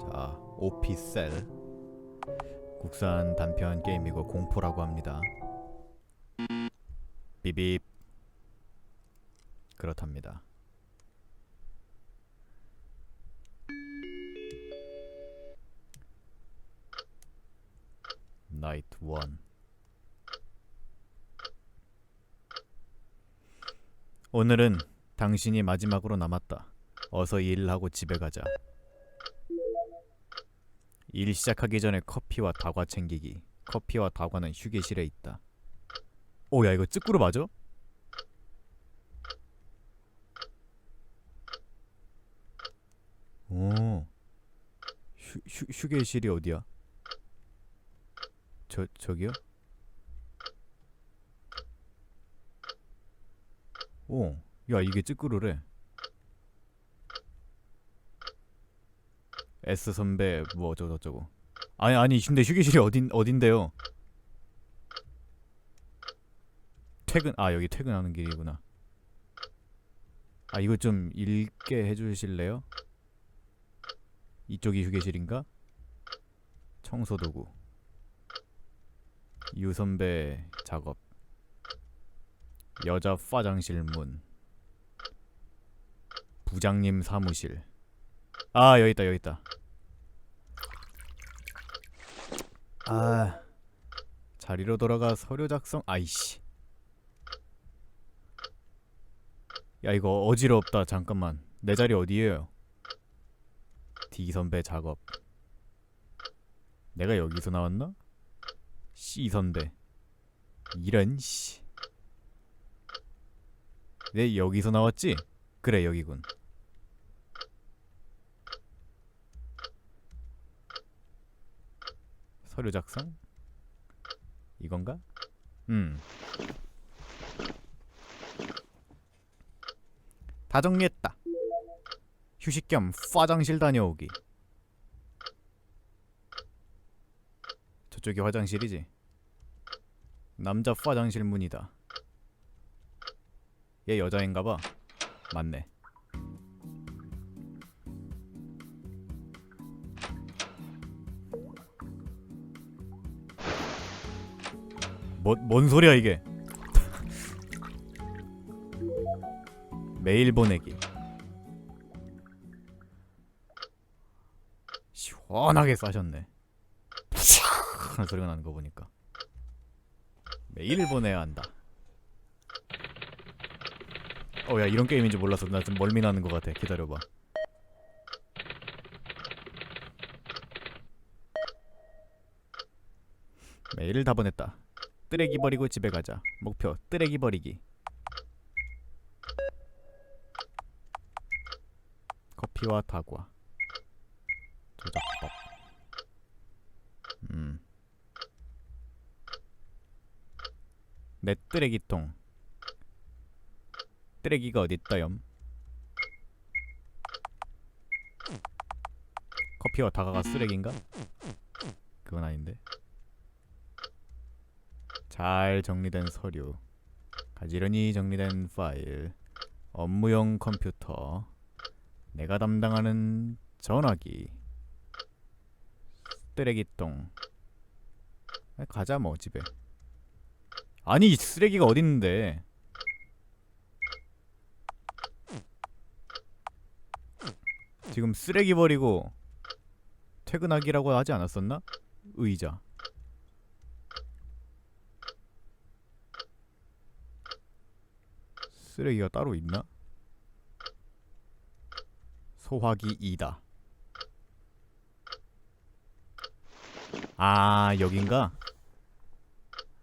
자, 오피셀 국산 단편 게임이고 공포라고 합니다. 비빕 그렇답니다. 나이트 원 오늘은 당신이 마지막으로 남았다. 어서 일하고 집에 가자. 일 시작하기 전에 커피와 다과 챙기기. 커피와 다과는 휴게실에 있다. 오, 야 이거 찌꾸로 맞아? 오, 휴, 휴, 휴게실이 어디야? 저 저기요? 오, 야 이게 찌꾸루래. S 선배 뭐 어쩌고 저쩌고. 아니 아니 근데 휴게실이 어딘 어딘데요? 퇴근 아 여기 퇴근하는 길이구나. 아 이거 좀 읽게 해주실래요? 이쪽이 휴게실인가? 청소도구. 유 선배 작업. 여자 화장실 문. 부장님 사무실. 아 여기 있다 여기 있다. 아 자리로 돌아가 서류 작성. 아이씨. 야 이거 어지럽다. 잠깐만. 내 자리 어디에요? D 선배 작업. 내가 여기서 나왔나? C 선배. 이런 씨. 내 여기서 나왔지? 그래 여기군. 서류 작성? 이건가? 음. 다 정리했다. 휴식 겸 화장실 다녀오기. 저쪽이 화장실이지. 남자 화장실 문이다. 얘 여자인가 봐. 맞네. 뭐, 뭔 소리야 이게? 메일 보내기. 시원하게 싸셨네. 하는 소리가 나는 거 보니까 메일 보내야 한다. 어 야 이런 게임인지 몰라서 나 좀 멀미 나는 것 같아. 기다려봐. 메일을 다 보냈다. 쓰레기 버리고 집에 가자. 목표 쓰레기 버리기. 커피와 다과. 조작법. 음. 내 쓰레기통. 쓰레기가 어딨다염? 커피와 다가가 쓰레기인가? 그건 아닌데. 잘 정리된 서류. 가지런히 정리된 파일. 업무용 컴퓨터. 내가 담당하는 전화기. 쓰레기통. 아, 가자 뭐 집에. 아니 이 쓰레기가 어딨는데? 지금 쓰레기 버리고 퇴근하기라고 하지 않았었나? 의자. 쓰레기가 따로 있나? 소화기 2다. 아, 여긴가?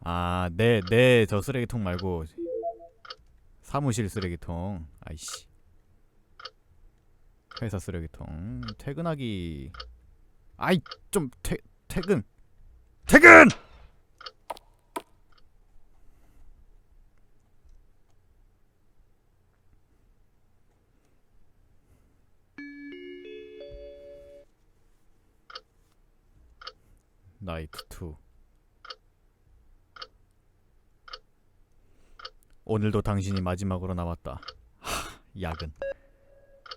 아, 내, 내 저 쓰레기통 말고 사무실 쓰레기통. 아이씨. 회사 쓰레기통. 퇴근하기. 아이, 좀 퇴, 퇴근. 퇴근! 나이트 2 오늘도 당신이 마지막으로 남았다. 하, 야근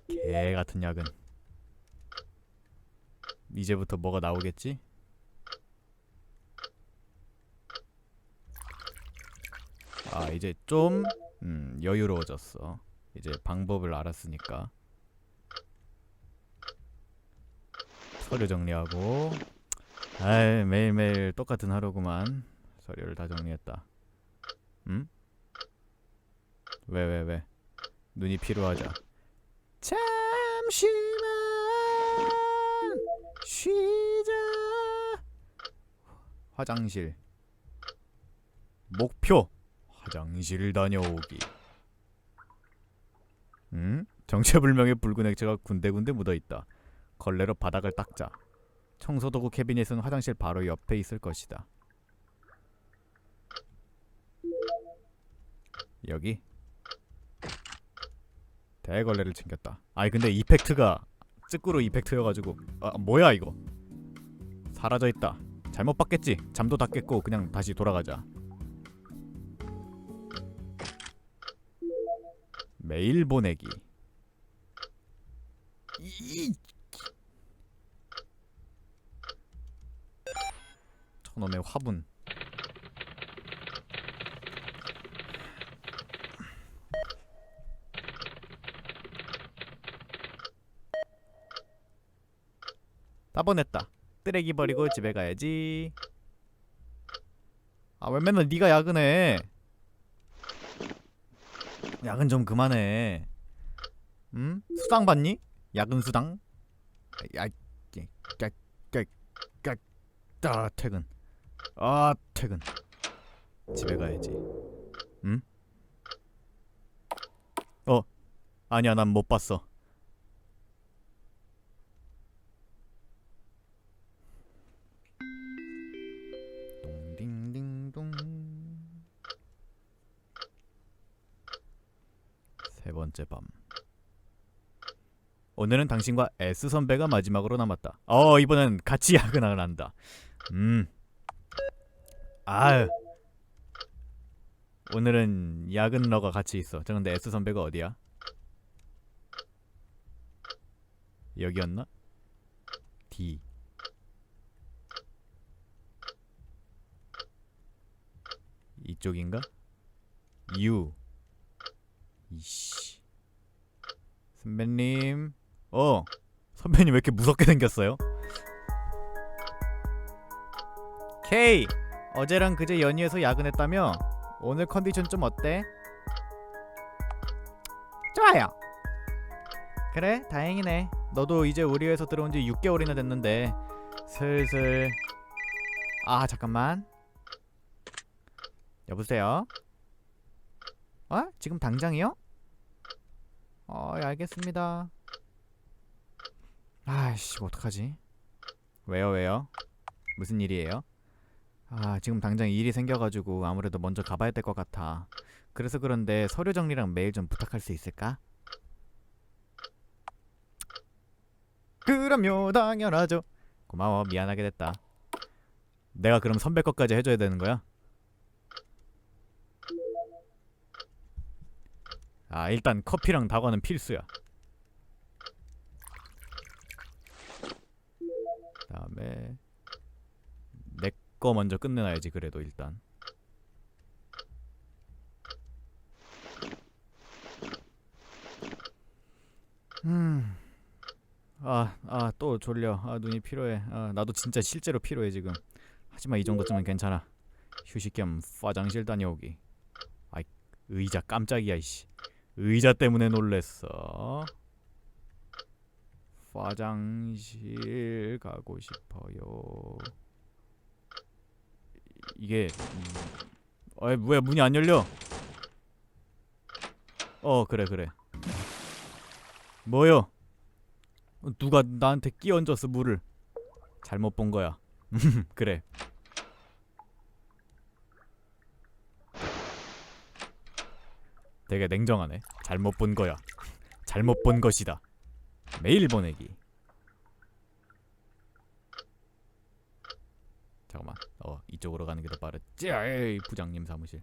개 같은 야근 이제부터 뭐가 나오겠지? 아 이제 좀 음, 여유로워졌어. 이제 방법을 알았으니까. 서류 정리하고 아이 매일매일 똑같은 하루구만 서류를 다 정리했다. 응? 왜 왜 왜? 눈이 필요하자. 잠시만 쉬자. 화장실. 목표. 화장실 다녀오기. 응? 정체불명의 붉은 액체가 군데군데 묻어 있다. 걸레로 바닥을 닦자. 청소도구 캐비넷은 화장실 바로 옆에 있을 것이다. 여기 대걸레를 챙겼다. 아니 근데 이펙트가 찌꾸로 이펙트여가지고 아 뭐야 이거 사라져 있다. 잘못 봤겠지. 잠도 다 깼고 그냥 다시 돌아가자. 메일 보내기. 이 저놈의 화분. 다 보냈다. 쓰레기 버리고 집에 가야지. 아 왜 맨날 네가 야근해? 야근 좀 그만해. 응? 수당 받니? 야근 수당? 야, 야, 야, 야, 야, 아 퇴근. 아 퇴근. 집에 가야지. 응? 어, 아니야, 난 못 봤어. 동딩딩동. 세 번째 밤. 오늘은 당신과 S 선배가 마지막으로 남았다. 어 이번엔 같이 야근을 한다. 음. 아유. 오늘은 야근 러가 같이 있어. 저 근데 S 선배가 어디야? 여기였나? D. 이쪽인가? U. 이씨. 선배님. 어. 선배님 왜 이렇게 무섭게 생겼어요? K. 어제랑 그제 연휴에서 야근했다며? 오늘 컨디션 좀 어때? 좋아요. 그래, 다행이네. 너도 이제 우리 회사 들어온 지 6개월이나 됐는데 슬슬 아, 잠깐만. 여보세요? 어? 지금 당장이요? 어, 예, 알겠습니다. 아이씨, 어떡하지? 왜요, 왜요? 무슨 일이에요? 아, 지금 당장 일이 생겨가지고 아무래도 먼저 가봐야 될 것 같아. 그래서 그런데 서류 정리랑 메일 좀 부탁할 수 있을까? 그럼요, 당연하죠. 고마워, 미안하게 됐다. 내가 그럼 선배 것까지 해줘야 되는 거야? 아, 일단 커피랑 다과는 필수야. 다음에 내 거 먼저 끝내놔야지 그래도 일단. 음. 아, 아, 또 졸려. 아, 눈이 피로해. 아, 나도 진짜 실제로 피로해 지금. 하지만 이 정도쯤은 괜찮아. 휴식 겸 화장실 다녀오기. 아이, 의자 깜짝이야 이씨. 의자 때문에 놀랬어. 화장실 가고 싶어요. 이게 음... 어이 뭐야 문이 안 열려? 어 그래 그래. 뭐요? 누가 나한테 끼얹었어 물을? 잘못 본 거야. 그래. 되게 냉정하네. 잘못 본 거야. 잘못 본 것이다. 메일 보내기. 잠깐만. 이쪽으로 가는 게 더 빠르지? 아, 에이, 부장님 사무실.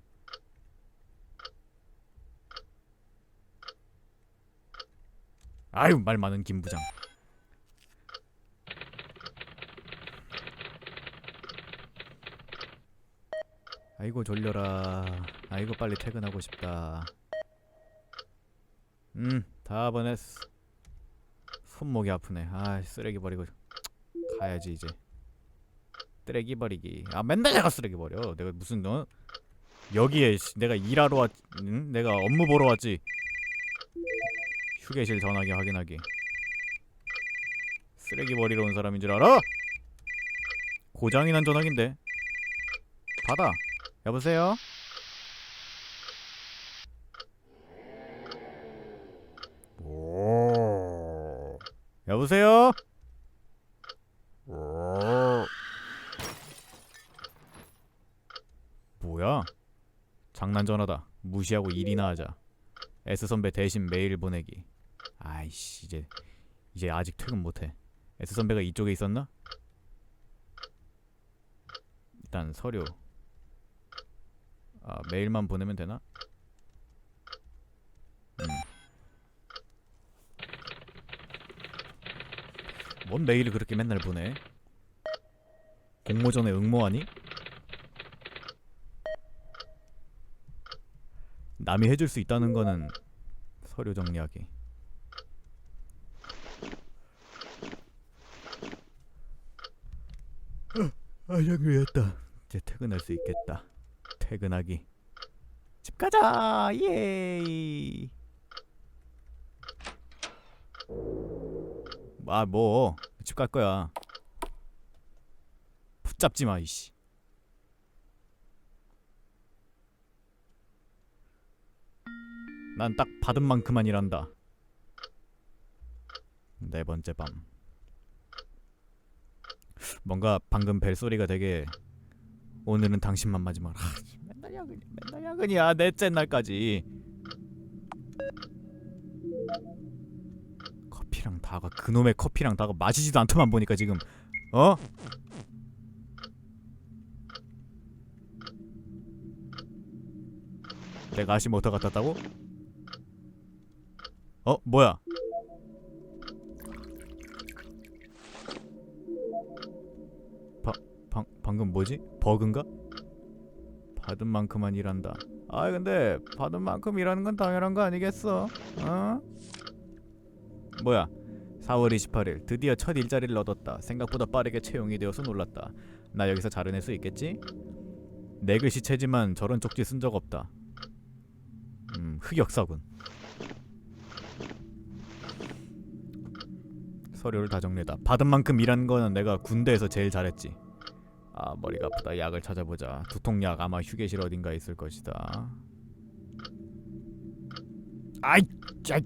아유 말 많은 김 부장. 아이고 졸려라. 아이고 빨리 퇴근하고 싶다. 음다 보냈어 손목이 아프네. 아 쓰레기 버리고 가야지 이제. 쓰레기 버리기. 아, 맨날 내가 쓰레기 버려. 내가 무슨 너 여기에 씨, 내가 일하러 왔, 응? 내가 업무 보러 왔지. 휴게실 전화기 확인하기. 쓰레기 버리러 온 사람인 줄 알아? 고장이 난 전화기인데. 받아. 여보세요? 오. 여보세요? 오. 뭐야? 장난 전화다. 무시하고 일이나 하자. S 선배 대신 메일 보내기. 아이씨 이제 이제 아직 퇴근 못해. S 선배가 이쪽에 있었나? 일단 서류. 아 메일만 보내면 되나? 음. 뭔 메일을 그렇게 맨날 보내? 공모전에 응모하니? 남이 해줄 수 있다는 거는 서류 정리하기. 아, 정리했다. 이제 퇴근할 수 있겠다. 퇴근하기. 집 가자. 예이. 아, 뭐. 집 갈 거야. 붙잡지 마, 이씨. 난 딱 받은 만큼만 일한다. 네 번째 밤. 뭔가 방금 벨소리가 되게 오늘은 당신만 마지막. 아, 맨날 야근이야, 맨날 야근이야. 넷째 날까지. 커피랑 다가 그놈의 커피랑 다가 마시지도 않더만 보니까 지금 어? 내가 아시 갖다 땄다고? 어 뭐야? 바, 방, 방금 뭐지? 버그인가? 받은 만큼만 일한다. 아 근데 받은 만큼 일하는 건 당연한 거 아니겠어? 어? 뭐야? 4월 28일 드디어 첫 일자리를 얻었다. 생각보다 빠르게 채용이 되어서 놀랐다. 나 여기서 자르낼 수 있겠지? 내 글씨체지만 저런 쪽지 쓴 적 없다. 음, 흑역사군. 서류를 다 정리했다. 받은 만큼 일한 거는 내가 군대에서 제일 잘했지. 아 머리가 아프다. 약을 찾아보자. 두통약 아마 휴게실 어딘가 있을 것이다. 아이, 짜.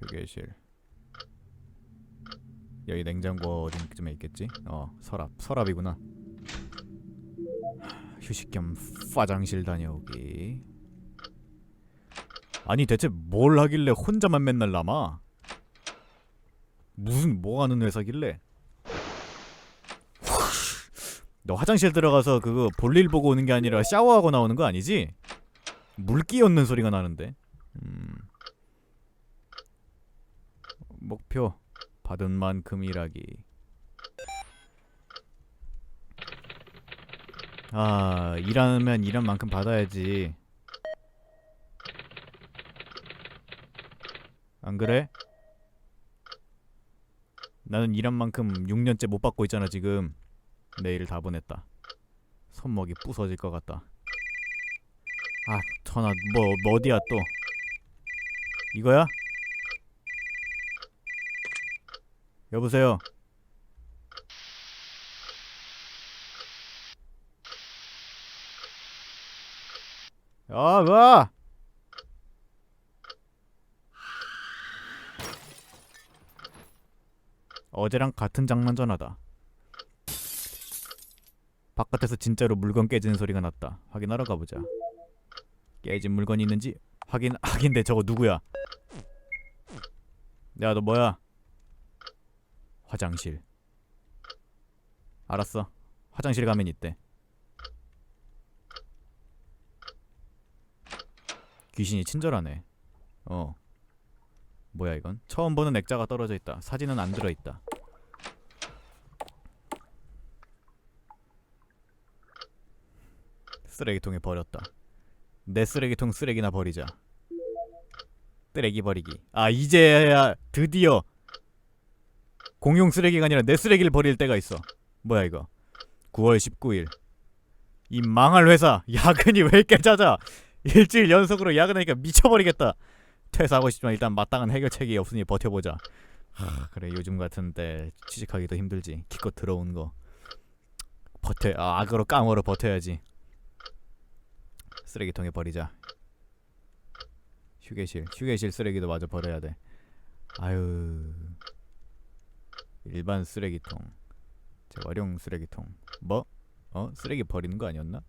휴게실. 여기 냉장고 어딘쯤에 있겠지? 어, 서랍. 서랍이구나. 휴식 겸 화장실 다녀오기. 아니 대체 뭘 하길래 혼자만 맨날 남아? 무슨 뭐 하는 회사길래? 너 화장실 들어가서 그거 볼일 보고 오는 게 아니라 샤워하고 나오는 거 아니지? 물기 얹는 소리가 나는데. 음. 목표 받은 만큼 일하기. 아 일하면 일한 만큼 받아야지. 안 그래? 나는 일한 만큼 6년째 못 받고 있잖아 지금. 메일 다 보냈다. 손목이 부서질 것 같다. 아 전화 뭐, 뭐 어디야 또? 이거야? 여보세요. 야, 뭐? 어제랑 같은 장난 전화다. 바깥에서 진짜로 물건 깨지는 소리가 났다. 확인하러 가보자. 깨진 물건이 있는지 확인 확인돼 저거 누구야? 야 너 뭐야? 화장실. 알았어. 화장실 가면 있대. 귀신이 친절하네. 어. 뭐야 이건? 처음 보는 액자가 떨어져 있다. 사진은 안 들어 있다. 쓰레기통에 버렸다. 내 쓰레기통 쓰레기나 버리자. 쓰레기 버리기. 아 이제야 드디어 공용 쓰레기가 아니라 내 쓰레기를 버릴 때가 있어. 뭐야 이거? 9월 19일. 이 망할 회사 야근이 왜 이렇게 잦아? 일주일 연속으로 야근하니까 미쳐버리겠다. 퇴사하고 싶지만 일단 마땅한 해결책이 없으니 버텨보자. 하, 그래 요즘 같은데 취직하기도 힘들지. 기껏 들어온 거 버텨. 아 악으로 깡으로 버텨야지. 쓰레기통에 버리자. 휴게실, 휴게실 쓰레기도 마저 버려야 돼. 아유, 일반 쓰레기통, 재활용 쓰레기통. 뭐? 어? 쓰레기 버리는 거 아니었나?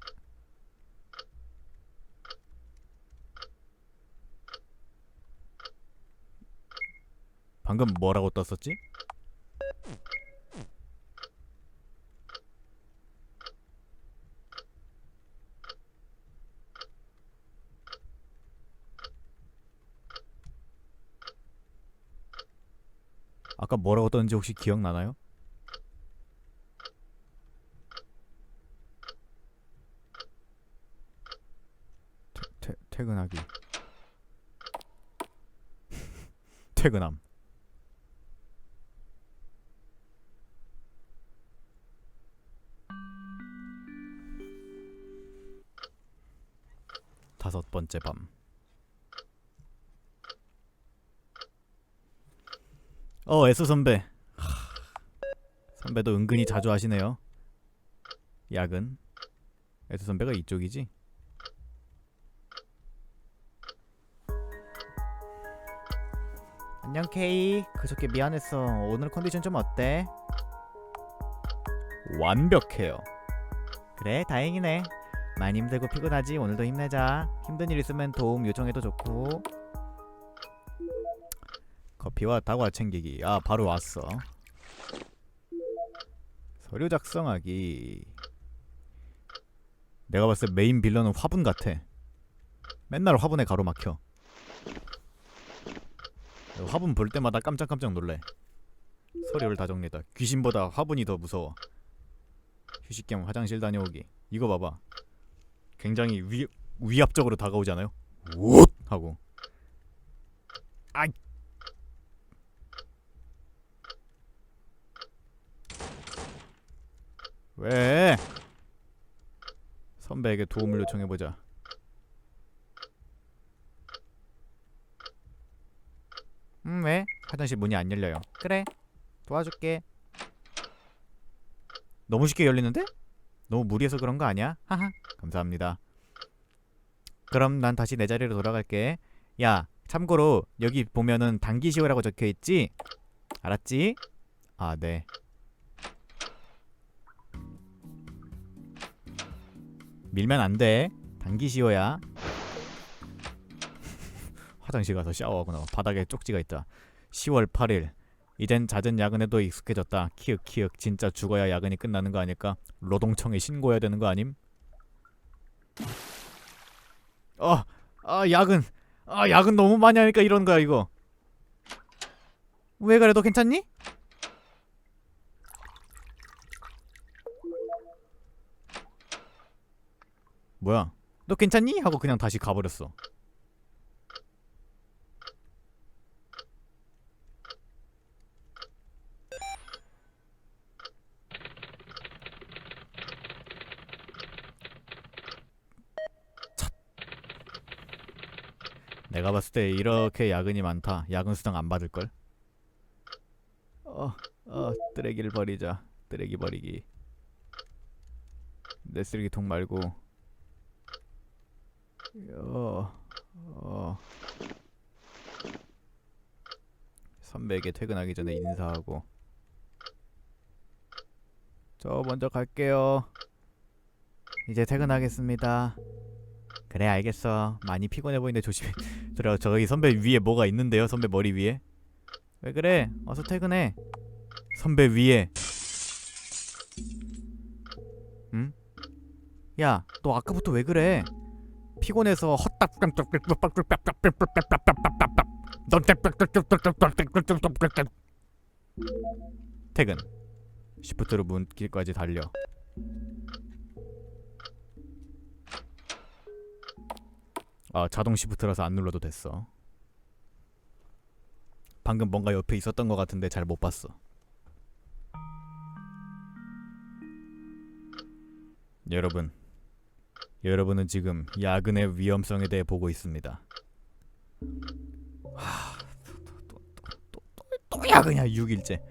방금 뭐라고 떴었지? 아까 뭐라고 떴는지 혹시 기억나나요? 퇴, 퇴, 퇴근하기. 퇴근함. 다섯 번째 밤 어, 에스 선배. 하, 선배도 은근히 자주 하시네요. 야근. 에스 선배가 이쪽이지? 안녕 케이. 그저께 미안했어. 오늘 컨디션 좀 어때? 완벽해요. 그래, 다행이네. 많이 힘들고 피곤하지. 오늘도 힘내자. 힘든 일 있으면 도움 요청해도 좋고. 커피와 다과 챙기기. 아, 바로 왔어. 서류 작성하기. 내가 봤을 때 메인 빌런은 화분 같아. 맨날 화분에 가로막혀. 화분 볼 때마다 깜짝깜짝 놀래. 서류를 다 정리다. 귀신보다 화분이 더 무서워. 휴식 겸 화장실 다녀오기. 이거 봐봐. 굉장히 위 위압적으로 다가오잖아요. 옷 하고. 아이 왜? 선배에게 도움을 요청해 보자. 음, 왜? 화장실 문이 안 열려요. 그래, 도와줄게. 너무 쉽게 열리는데? 너무 무리해서 그런 거 아니야? 하하, 감사합니다. 그럼 난 다시 내 자리로 돌아갈게. 야, 참고로 여기 보면은 단기 시효라고 적혀 있지? 알았지? 아, 네. 밀면 안 돼. 단기 시효야. 화장실 가서 샤워하고 나와. 바닥에 쪽지가 있다. 10월 8일. 이젠 잦은 야근에도 익숙해졌다. 키읔 키읔 진짜 죽어야 야근이 끝나는 거 아닐까? 노동청에 신고해야 되는 거 아님? 어, 아 야근, 아 야근 너무 많이 하니까 이런 거야 이거. 왜 그래? 너 괜찮니? 뭐야? 너 괜찮니? 하고 그냥 다시 가버렸어. 차- 내가 봤을 때 이렇게 야근이 많다. 야근 수당 안 받을 걸. 어, 어, 쓰레기를 버리자. 쓰레기 버리기. 내 쓰레기통 말고 어, 어. 선배에게 퇴근하기 전에 인사하고 저 먼저 갈게요. 이제 퇴근하겠습니다. 그래 알겠어. 많이 피곤해 보이는데 조심해. 들어 저기 선배 위에 뭐가 있는데요? 선배 머리 위에? 왜 그래? 어서 퇴근해. 선배 위에. 응? 야, 너 아까부터 왜 그래? 피곤해서 헛딱 퇴근 시프트로 문길까지 달려 아 자동 시프트라서 안 눌러도 됐어. 방금 뭔가 옆에 있었던 것 같은데 잘 못 봤어. 여러분, 여러분은 지금 야근의 위험성에 대해 보고 있습니다. 하, 또, 또 야근이야 6일째.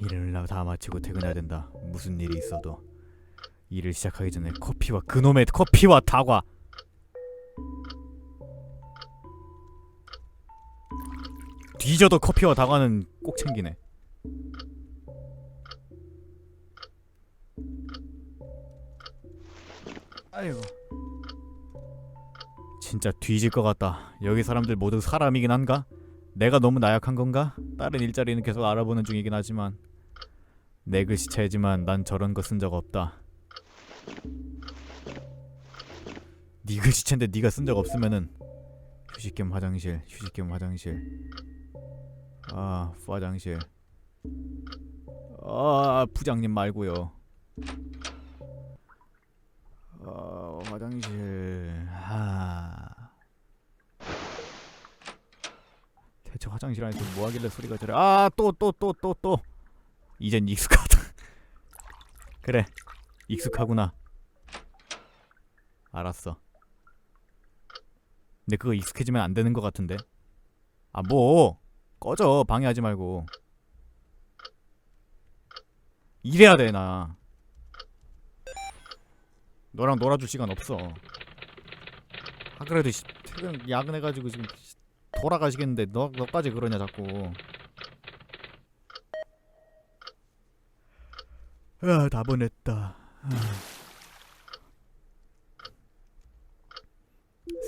일을 다 마치고 퇴근해야 된다. 무슨 일이 있어도 일을 시작하기 전에 커피와 그놈의 커피와 다과. 뒤져도 커피와 다과는 꼭 챙기네. 아이고. 진짜 뒤질 것 같다. 여기 사람들 모두 사람이긴 한가? 내가 너무 나약한 건가? 다른 일자리는 계속 알아보는 중이긴 하지만 내 글씨체지만 난 저런 거 쓴 적 없다. 네 글씨체인데 네가 쓴 적 없으면은 휴식 겸 화장실, 휴식 겸 화장실. 아, 화장실. 아, 부장님 말고요. 어, 화장실. 아. 대체 화장실 안에서 뭐 하길래 소리가 저래? 아, 또 또 또 또 또. 이젠 익숙하다. 그래. 익숙하구나. 알았어. 근데 그거 익숙해지면 안 되는 것 같은데. 아, 뭐. 꺼져. 방해하지 말고. 이래야 돼, 나. 너랑 놀아줄 시간 없어. 아 그래도 씨, 퇴근 야근해가지고 지금 씨, 돌아가시겠는데 너 너까지 그러냐 자꾸. 아 다 보냈다. 아.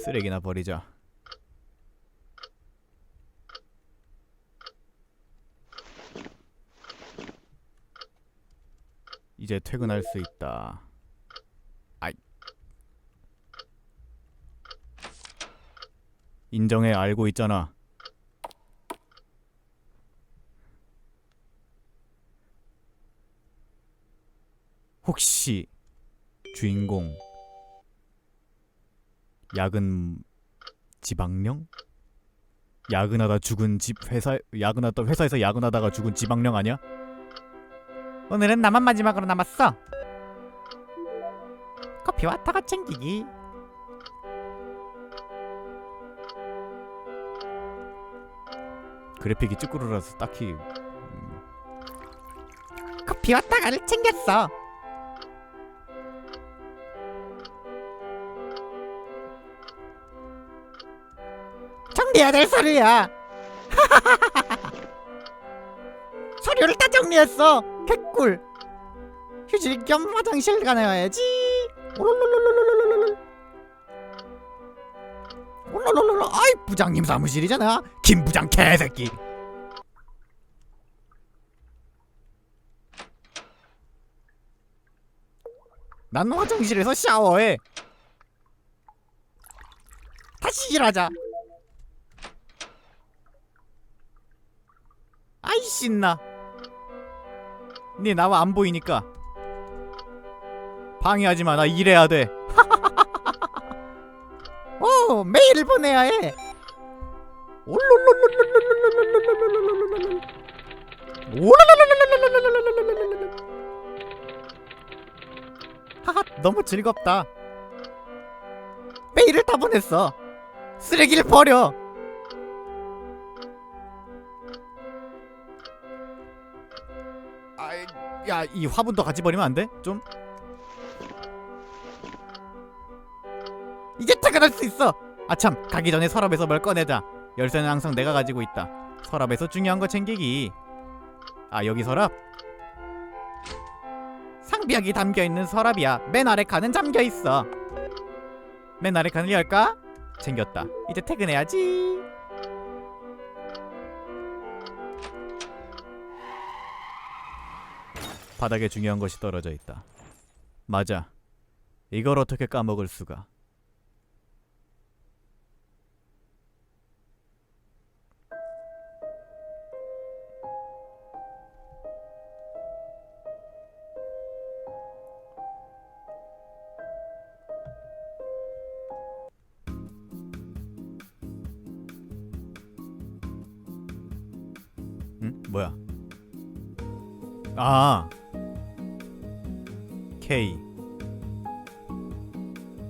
쓰레기나 버리자. 이제 퇴근할 수 있다. 인정해 알고 있잖아. 혹시 주인공 야근 지방령? 야근하다 죽은 집 회사 야근하다 회사에서 야근하다가 죽은 지방령 아니야? 오늘은 나만 마지막으로 남았어. 커피와 타가 챙기기. 그래픽이 쭈꾸루라서 딱히 음, 커피와 다가를 챙겼어. 정리해야 될 서류야. 서류를 다 정리했어. 개꿀. 휴질 겸 화장실 가야지. 올롤롤롤롤롤롤롤. 부장님 사무실이잖아. 김 부장 개새끼. 난 화장실에서 샤워해. 다시 일하자. 아이 신나. 네 나와 안 보이니까 방해하지 마. 나 일해야 돼. 오 메일을 보내야 해. 하하 너무 즐겁다. 메일을 다 보냈어. 쓰레기를 버려. 아, 야, 이 화분도 같이 버리면 안 돼? 좀. 이제 퇴근할 수 있어. 아참, 가기 전에 서랍에서 뭘 꺼내자. 열쇠는 항상 내가 가지고 있다. 서랍에서 중요한 거 챙기기. 아, 여기 서랍? 상비약이 담겨 있는 서랍이야. 맨 아래 칸은 잠겨 있어. 맨 아래 칸을 열까? 챙겼다. 이제 퇴근해야지. 바닥에 중요한 것이 떨어져 있다. 맞아. 이걸 어떻게 까먹을 수가? 아 K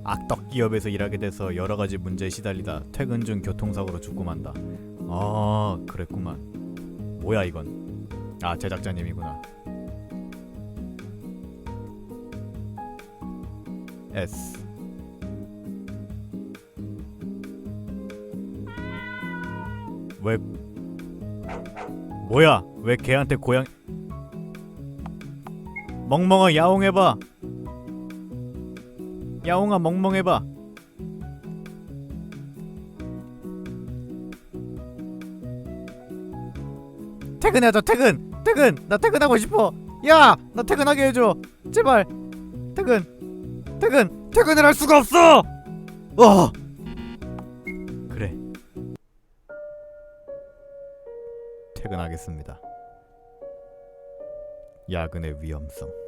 악덕 기업에서 일하게 돼서 여러 가지 문제에 시달리다 퇴근 중 교통사고로 죽고 만다. 아 그랬구만. 뭐야 이건? 아 제작자님이구나. S 왜 뭐야 왜 걔한테 고양 멍멍아 야옹해봐. 야옹아 멍멍해봐. 퇴근하자 퇴근. 퇴근. 나 퇴근하고 싶어. 야 나 퇴근하게 해줘. 제발. 퇴근. 퇴근. 퇴근을 할 수가 없어! 어. 그래. 퇴근하겠습니다 야근의 위험성